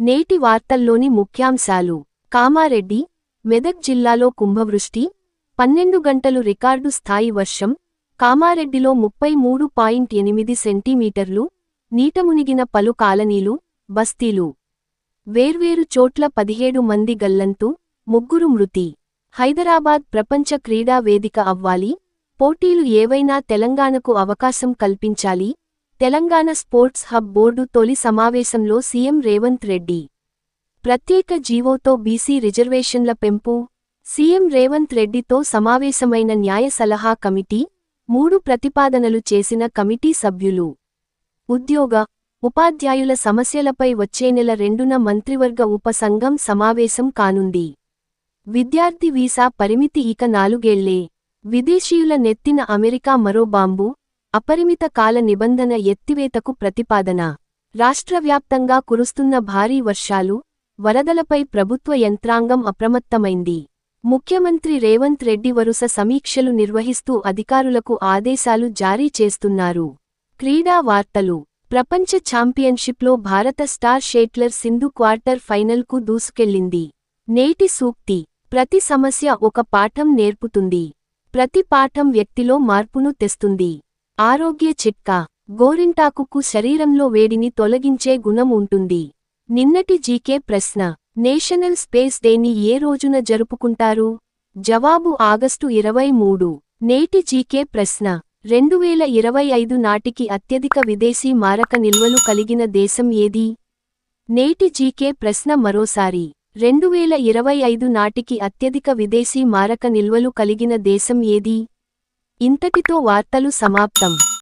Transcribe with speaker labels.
Speaker 1: నేటి వార్తల్లోని ముఖ్యాంశాలు. కామారెడ్డి మెదక్ జిల్లాలో కుంభవృష్టి పన్నెండు గంటలు రికార్డు స్థాయి వర్షం కామారెడ్డిలో ముప్పై మూడు పాయింట్ ఎనిమిది సెంటీమీటర్లు నీటమునిగిన పలు కాలనీలు బస్తీలు. వేర్వేరు చోట్ల పదిహేడు మంది గల్లంతు ముగ్గురు మృతి. హైదరాబాద్ ప్రపంచ క్రీడా వేదిక అవ్వాలి. పోటీలు ఏవైనా తెలంగాణకు అవకాశం కల్పించాలి. తెలంగాణ స్పోర్ట్స్ హబ్ బోర్డు తొలి సమావేశంలో సీఎం రేవంత్ రెడ్డి. ప్రత్యేక జీవోతో బీసీ రిజర్వేషన్ల పెంపు సీఎం రేవంత్ రెడ్డితో సమావేశమైన న్యాయ సలహా కమిటీ మూడు ప్రతిపాదనలు చేసిన కమిటీ సభ్యులు. ఉద్యోగ ఉపాధ్యాయుల సమస్యలపై వచ్చే నెల రెండున మంత్రివర్గ ఉపసంఘం సమావేశం కానుంది. విద్యార్థి వీసా పరిమితి ఇక నాలుగేళ్ళే. విదేశీయుల నెత్తిన అమెరికా మరో బాంబు అపరిమిత కాల నిబంధన ఎత్తివేతకు ప్రతిపాదన. రాష్ట్రవ్యాప్తంగా కురుస్తున్న భారీ వర్షాలు వరదలపై ప్రభుత్వ యంత్రాంగం అప్రమత్తమైంది. ముఖ్యమంత్రి రేవంత్ రెడ్డి వరుస సమీక్షలు నిర్వహిస్తూ అధికారులకు ఆదేశాలు జారీ చేస్తున్నారు. క్రీడా వార్తలు. ప్రపంచ ఛాంపియన్షిప్లో భారత స్టార్ షేట్లర్ సింధు క్వార్టర్ ఫైనల్కు దూసుకెళ్ళింది. నేటి సూక్తి. ప్రతి సమస్య ఒక పాఠం నేర్పుతుంది. ప్రతి పాఠం వ్యక్తిలో మార్పును తెస్తుంది. ఆరోగ్య చిట్కా. గోరింటాకుకు శరీరంలో వేడిని తొలగించే గుణం ఉంటుంది. నిన్నటి జీకే ప్రశ్న. నేషనల్ స్పేస్ డేని ఏ రోజున జరుపుకుంటారు? జవాబు ఆగస్టు ఇరవై మూడు. నేటి జీకే ప్రశ్న. రెండు వేల ఇరవై ఐదు నాటికి అత్యధిక విదేశీ మారక నిల్వలు కలిగిన దేశం ఏది? నేటి జీకే ప్రశ్న మరోసారి. రెండు వేల ఇరవై ఐదు నాటికి అత్యధిక విదేశీ మారక నిల్వలు కలిగిన దేశం ఏది? ఇంతటితో వార్తలు సమాప్తం.